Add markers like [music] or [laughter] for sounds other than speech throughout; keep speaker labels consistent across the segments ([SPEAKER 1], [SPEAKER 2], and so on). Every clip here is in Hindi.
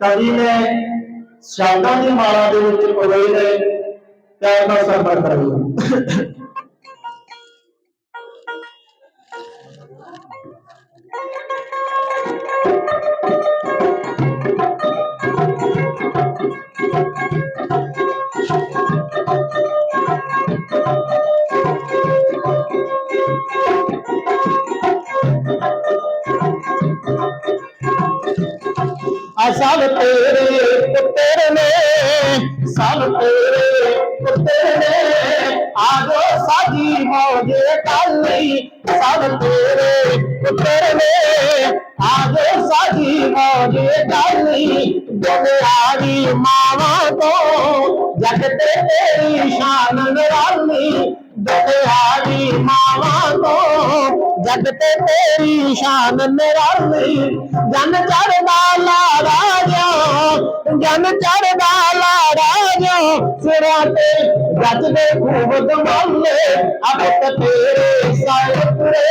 [SPEAKER 1] ਕਵੀ ਨੇ ਸ਼ਬਦਾਂ ਦੀ ਮਾਲਾ ਦੇ ਵਿੱਚ ਪਰੋਏ ਨੇ ਪਿਆਰ ਨਾਲ ਸਰਬਰ ਕਰਾਂਗੇ [laughs] साल तेरे, पुत्र ने साल तेरे, पुत्र ने आजो साजी मौजे काली साल तेरे, पुत्र ने आजो साजी मौजे काली दुनियारी मावा को जगते तेरी शान निराली दुनियारी ਜਗ ਤੇ ਤੇਰੀ ਸ਼ਾਨ ਨਿਰਾਲੀ ਜਨ ਚੜਦਾ ਲਾੜਾ ਜੋ ਜਨ ਚੜਦਾ ਲਾੜਾ ਜੋ ਸਿਰਾਂ ਤੇ ਗੱਜਦੇ ਖੂਬ ਦਮਾਲੇ ਅਬਤ ਤੇਰੇ ਸਾਇਪੁਰੇ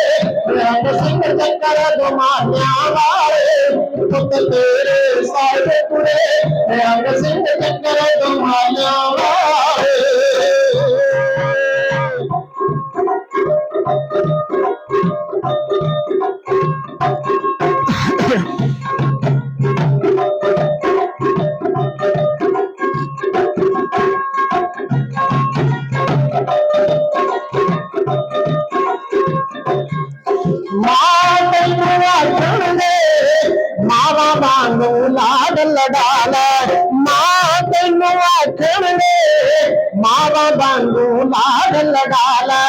[SPEAKER 1] ਰੰਗ ਸਿੰਘ ਚੱਕਰ ਦਮਾਨਿਆਂ ਵਾਲੇ ਪੁੱਤ ਤੇਰੇ ਸਾਇਪੁਰੇ ਰੰਗ ਸਿੰਘ ਚੱਕਰ ਦਮਾਨਿਆਂ ਵਾਲੇ ਲੜਾਲਾ ਮਾਂ ਤੈਨੂੰ ਆਖਣਗੇ ਮਾਵਾ ਬਾਂਗੂ ਲਾੜ ਲੜਾਲਾ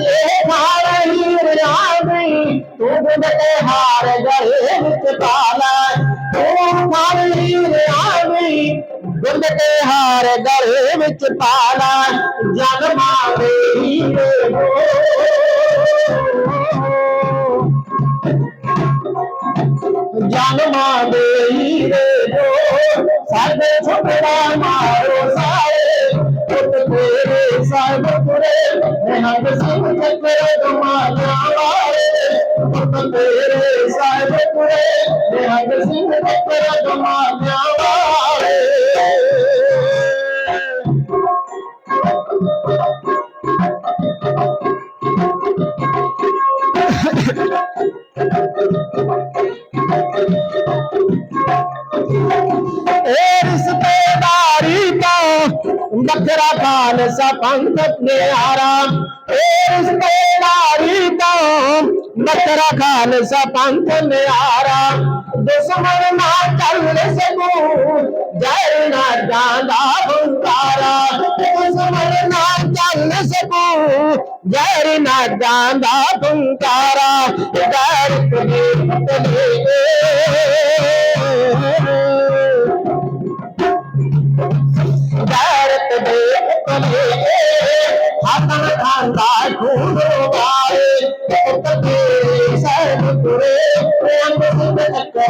[SPEAKER 1] ਇਹ ਮਾਰਾ ਹੀਰ ਆਵੀ ਤੂੰ ਗੁੰਡੇ ਹਾਰ ਗਏ ਵਿੱਚ ਪਾਲਾ। ਤੂੰ ਮਾਰਾ ਹੀਰ ਆਵੀ ਗੁੰਡੇ ਹਾਰ ਗਏ ਵਿੱਚ ਪਾਲਾ। ਜਨ ਮਾਰੇ ਹੀਰੇ ਜਨ ਮਾਰੇ ਦੇ সাথে ছোটদার মারো সারে ছোট করে সাহেব করে নেহাত সব চক্র তোমার আমারে ছোট করে সাহেব করে নেহাত সব চক্র তোমার আমারে Thank you. तेरा खालसा पंथ अपने आराम। रिश्तेदारी तो तेरा खालसा पंथ में आराम। दुश्मन ना चल सकू जय ना जाना भंगारा दुश्मन ना चल सकू जय ना जाना डांडा भंगारा तुझे अपन खाता सर गुरे प्रेम कर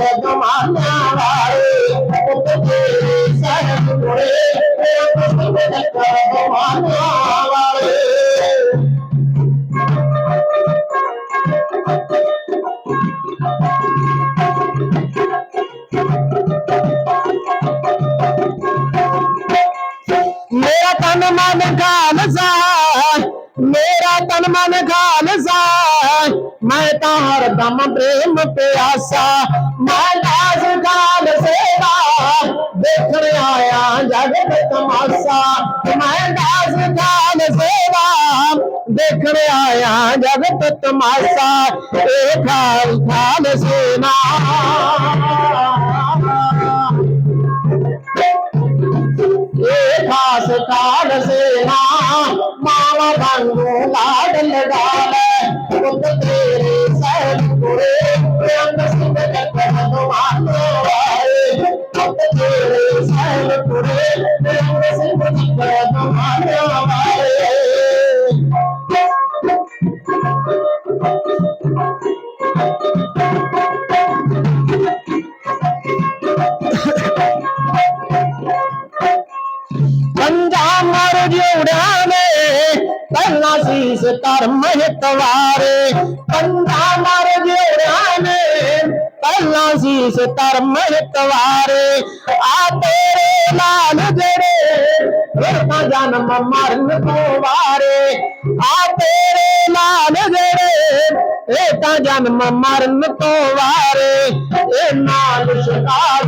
[SPEAKER 1] मन मन खालसा मैं तो हर दम प्रेम प्यासा। मैं दास गाल सेवा। देखने आया जगत तमाशा। मैं दास गाल सेवा। देखने आया जगत तमाशा। एक खाल खाल सेना। उड़ावे करना शीश कर्म तुम्हारे बंदा मर उड़ावे करना शीश कर्म तुम्हारे आ तेरे लाल जड़े फिरता जन्म मरन तुम्हारे आ तेरे लाल जड़े लेता जन्म मरन तो वारे। ए नाल शिकार